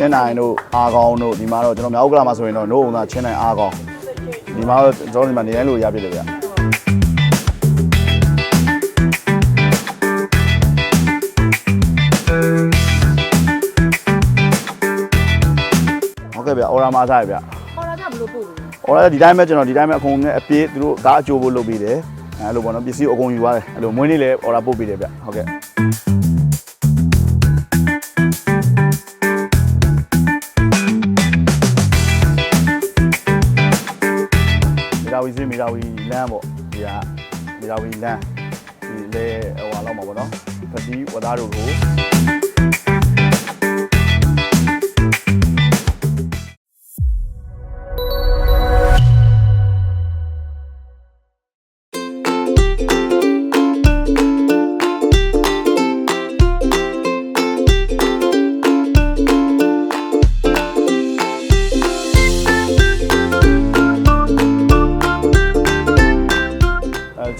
ချင်းနိုင်တို့အားကောင်းတို့ဒီမှာတော့ကျွန်တော်မြောက်ကလာမှာဆိုရင်တော့နို့ုံသားချင်းနိုင်အားကောင်းဒီမှာတော့ကျွန်တော်ဒီမှာနေတိုင်းလို့ရပြတယ်ဗျဟုတ်ကဲ့ဗျအော်ရာမာစားရဗျခေါ်လာကြဘလို့ပို့လို့အော်ရာဒီတိုင်းပဲကျွန်တော်ဒီတိုင်းပဲအကုန်နဲ့အပြည့်သူတို့ကားအကျိုးဖို့လုပ်ပေးတယ်အဲလိုပေါ့နော်ပစ္စည်းအကုန်ယူရတယ်အဲ့လိုမွေးနေ့လည်းအော်ရာပို့ပေးတယ်ဗျဟုတ်ကဲ့ ဝီစင်းမီရာဝီလမ်းပေါ့ဒီကမီရာဝီလမ်းဒီလေဟိုဟာလောက်မှာပေါ့နော်ပတိဝသားတို့ကို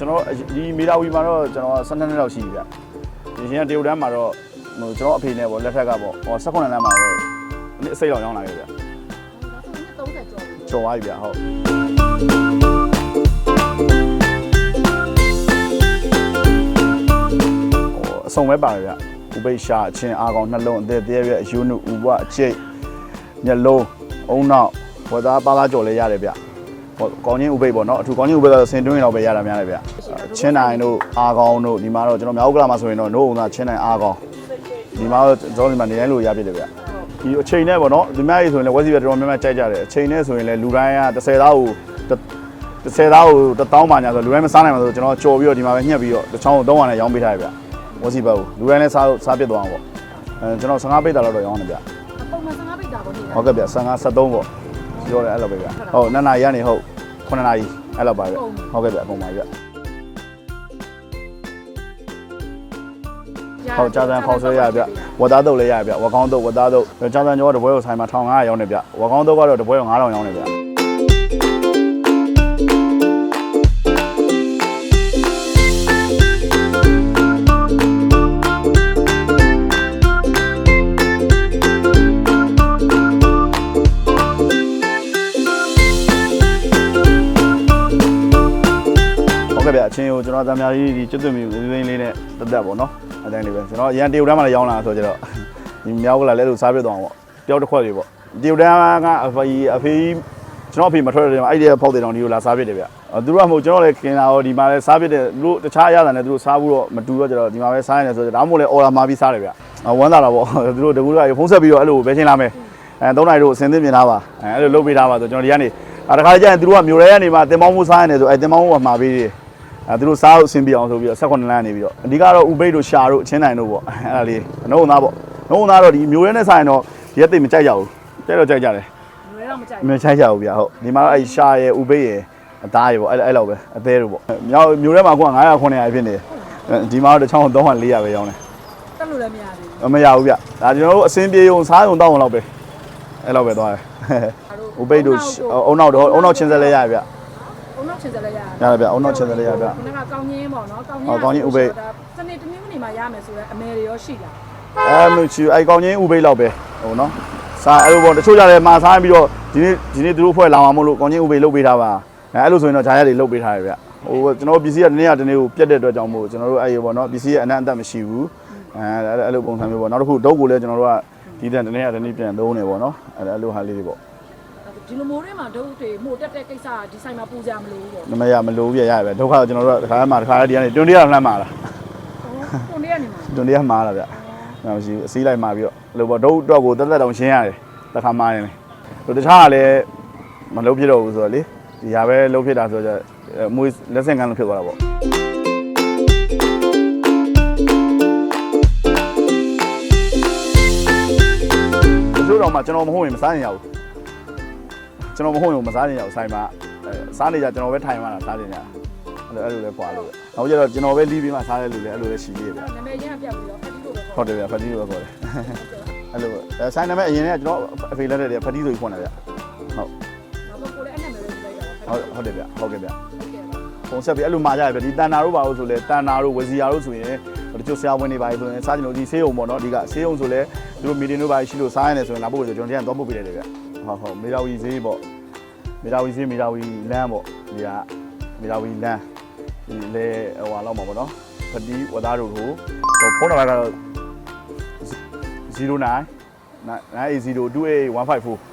ကျွန်တော်ဒီမီရာဝီမှာတော့ကျွန်တော်12နှစ်လောက်ရှိပြီဗျဒီရှင်ကတရုတ်တန်းမှာတော့ဟိုကျွန်တော်အဖေနဲ့ပေါ့လက်ထက်ကပေါ့ဟို18လမ်းမှာတော့အစိတ်လောက်ရောင်းလာခဲ့ဗျဒါဆိုရင်30ကျော်ပြီကျော်သွားပြီဗျဟုတ်ဟိုအစုံပဲပါတယ်ဗျဥပိ္ပရှာအချင်းအာကောင်နှလုံးအသေးသေးရဲ့အယူနုဥပအချိတ်မျက်လုံးအုံနောက်ဝတ်သားပါလားကြော်လဲရတယ်ဗျဟို ကောင်းချင်းဥပိ္ပပေါ့နော်အထူကောင်းချင်းဥပိ္ပကတော့ဆင်တွင်းရင်တော့ပဲရတာများတယ်ဗျချင်းနိုင်တို့အာကောင်တို့ဒီမှာတော့ကျွန်တော်မြောက်ကလာမှာဆိုရင်တော့နို့ုံသားချင်းနိုင်အာကောင်ဒီမှာတော့ကျွန်တော်ဒီမှာနေတိုင်းလို့ရပြတယ်ဗျဒီအချိန်နဲ့ပေါ့နော်ဒီများကြီးဆိုရင်လည်းဝက်စီပဲတော်တော်များများကြိုက်ကြတယ်အချိန်နဲ့ဆိုရင်လည်းလူတိုင်းက30သားကို30သားကို1000ပါညာဆိုလူတိုင်းမစားနိုင်မှာဆိုကျွန်တော်ကြော်ပြီးတော့ဒီမှာပဲညှက်ပြီးတော့တစ်ချောင်းကို300နဲ့ရောင်းပေးထားရဗျဝက်စီဘက်ကိုလူတိုင်းလည်းစားစားပြစ်သွားအောင်ပေါ့အဲကျွန်တော်15ပိတ်တာလောက်တော့ရောင်းတယ်ဗျပုံမှန်15ပိတ်တာပေါ့နေတာဟုတ်ကဲ့ဗျ15 73ပေါ့ပြောတယ်အဲ့လိုပဲဗျဟုတ်2နာရီကနေဟုတ် 9နာရီအဲ့လိုပါဗျဟုတ်ကဲ့ဗျအကုန်ပါဗျဟုတ်ကြာတန်ဖောက်ဆွဲရဗျဝတ်သားတုပ်လည်းရဗျဝက်ကောင်းတုပ်ဝတ်သားတုပ်ကြာတန်ကျော်ကတပွဲကိုဆိုင်မှာ1500ရောင်းနေဗျဝက်ကောင်းတုပ်ကတော့တပွဲကို9000ရောင်းနေဗျ အချင်းကိုကျွန်တော်တမ်းများကြီးဒီကျွတ်သွင်းမီဝင်းဝင်းလေးနဲ့တက်တက်ပေါ့နော်အဲ့တိုင်းလေးပဲကျွန်တော်အရန်တရုတ်တန်းမှာလည်းရောင်းလာဆိုကြတော့ဒီမြောက်ကလာလဲလို့စားပြတ်သွားအောင်ပေါ့တယောက်တစ်ခွက်လေးပေါ့တရုတ်တန်းကအဖေအဖေကျွန်တော်အဖေမထွက်တဲ့မှာအဲ့ဒီဖောက်တဲ့တောင်ဒီကိုလာစားပြတ်တယ်ဗျသူတို့ကမဟုတ်ကျွန်တော်လည်းခင်လာတော့ဒီမှာလည်းစားပြတ်တယ်သူတို့တခြားအရသာနဲ့သူတို့စားဘူးတော့မတူတော့ကြတော့ဒီမှာပဲစားရတယ်ဆိုတော့ဒါမှမဟုတ်လည်းအော်လာမာပြီးစားတယ်ဗျဝမ်းသာတာပေါ့သူတို့တကူကဖုန်းဆက်ပြီးတော့အဲ့လိုပဲချင်းလာမယ်အဲ၃နိုင်တို့အစင်းသင်းပြင်ထားပါအဲအဲ့လိုလုပ်ပေးထားပါဆိုကျွန်တော်ဒီကနေအဲတခါကျရင်သူတို့ကမျိုးရဲကနေမှတင်ပေါင်းမှုစားရတယ်ဆိုအဲတင်ပေါင်းမှုကမှာပေးတယ် အဲသူတို့စားလို့အဆင်ပြေအောင်ဆိုပြီးတော့16လမ်းနေပြီးတော့အဓိကတော့ဥပိတ်တို့ရှာတို့အချင်းနိုင်တို့ပေါ့အဲ့ဒါလေးနှုံသားပေါ့နှုံသားတော့ဒီမျိုးရဲနဲ့ဆိုင်တော့ရက်သိမကြိုက်ကြဘူးကြိုက်တော့ကြိုက်ကြတယ်လွယ်တော့မကြိုက်မကြိုက်ကြဘူးဗျဟုတ်ဒီမှာတော့အဲ့ရှာရဲ့ဥပိတ်ရဲ့အသားရဲ့ပေါ့အဲ့အဲ့လောက်ပဲအသေးတို့ပေါ့မြောက်မျိုးရဲမှာက900 900ဖြစ်နေတယ်ဒီမှာတော့တစ်ချောင်း300 400ပဲရောင်းတယ်တက်လို့လည်းမရသေးဘူးမရဘူးဗျဒါကျွန်တော်တို့အစင်ပြေုံစားုံတောက်အောင်လောက်ပဲအဲ့လောက်ပဲသွားတယ်ဥပိတ်တို့အုံနောက်တော့အုံနောက်ချင်းစက်လဲရဗျအုံ နောက်ချင်စလည်းရတယ်ရတယ်ဗျအုံနောက်ချင်းစက်လဲရဗျခုနကကောင်းချင်းပေါ့နော်ကောင်းဟောကောင်းချင်းဥပိတ်စနေတနည်းနေ့မှာရမယ်ဆိုတော့အမေတွေရောရှိတာအဲမချီအဲကောင်းချင်းဥပိတ်လောက်ပဲဟိုနော်စားအဲ့လိုပေါ့တချို့ကြတယ်မှာစားပြီးတော့ဒီနေ့ဒီနေ့သူတို့ဖွဲ့လာမှာမလို့ကောင်းချင်းဥပိတ်လုတ်ပေးထားပါအဲအဲ့လိုဆိုရင်တော့ဂျာရက်တွေလုတ်ပေးထားရဗျဟိုကျွန်တော်ပစ္စည်းကတနေ့ကတနေ့ကိုပြတ်တဲ့အတွက်ကြောင့်မို့ကျွန်တော်တို့အဲ့ဒီပေါ့နော်ပစ္စည်းရဲ့အနံ့အသက်မရှိဘူးအဲအဲ့လိုပုံစံမျိုးပေါ့နောက်တစ်ခုဒုတ်ကိုလည်းကျွန်တော်တို့ကဒီတဲ့တနေ့ကတနေ့ပြန်သုံးနေပေါ့နော်အဲ့အဲ့လိုဟာလေးတွေပေါ့ ဒီလိုမိုးတွေမှာဒုတ်တွေမိုးတက်တဲ့ကိစ္စကဒီဆိုင်မှာပူကြမလို့ပေါ့နမရမလို့ပြရရပဲဒုက္ခကျွန်တော်တို့တစ်ခါမှတစ်ခါဒီကနေတွန်းတရလှမ်းမှာလားတွန်းတရနေမှာတွန်းတရမှာလားဗျနာမရှိဘူးအစည်းလိုက်မှာပြီးတော့လို့ပေါ့ဒုတ်တော့ကိုတက်တက်တောင်ရှင်းရတယ်တစ်ခါမှရင်လေတခြားကလည်းမလုံးဖြစ်တော့ဘူးဆိုတော့လေဒီဟာပဲလုံးဖြစ်တာဆိုတော့မွေးလက်ဆင့်ကမ်းလုံးဖြစ်သွားတာပေါ့တို့တော့မှကျွန်တော်မဟုတ်ရင်မစားနိုင်ရဘူး ကျွန်တော်မဟုတ်ရင်မစားရင်ရဘူးဆိုင်မှာအဲစားနေကြကျွန်တော်ပဲထိုင်မှလာစားနေကြအဲ့လိုအဲ့လိုလဲပွာလို့နောက်ကျတော့ကျွန်တော်ပဲလီးပြီးမှစားတဲ့လူလည်းအဲ့လိုလဲရှိသေးတယ်ဗျနာမည်ရင်းကပြတ်ပြီးတော့ဖက်တီလို့ပဲခေါ်ဟုတ်တယ်ဗျဖတီလို့ပဲခေါ်တယ်အဲ့လိုပဲဆိုင်နာမည်အရင်ကကျွန်တော်အဖေလက်ထက်တည်းဖတီဆိုပြီးဖွင့်တယ်ဗျဟုတ်နောက်ဆုံးကိုလည်းအဲ့နာမည်ပဲပြလိုက်တာဟုတ်ဟုတ်တယ်ဗျဟုတ်ကဲ့ဗျဟုတ်ကဲ့ပါပုံဆက်ပြီးအဲ့လိုမှာကြရပြဒီတန်နာတို့ပါလို့ဆိုလဲတန်နာတို့ဝစီယာတို့ဆိုရင်တချို့ဆရာဝန်တွေပါဆိုရင်စားကြလို့ဒီဆေးရုံပေါ့နော်အဓိကဆေးရုံဆိုလဲသူတို့မီတင်တို့ပါရှိလို့စားရတယ်ဆိုရင်လာဖို့ဆိုကျွန်တော်တည်းကတော့ပို့ပေးတယ်ဗျ ဟုတ်ဟုတ်မေရာဝီဈေးပေါ့မေရာဝီဈေးမေရာဝီလမ်းပေါ့ဒီကမေရာဝီလမ်းဒီလေဟိုဟာလောက်မှာပေါ့နော်ဖတီဝသားတို့ကိုဖုန်းနံပါတ်ကတော့09 9802815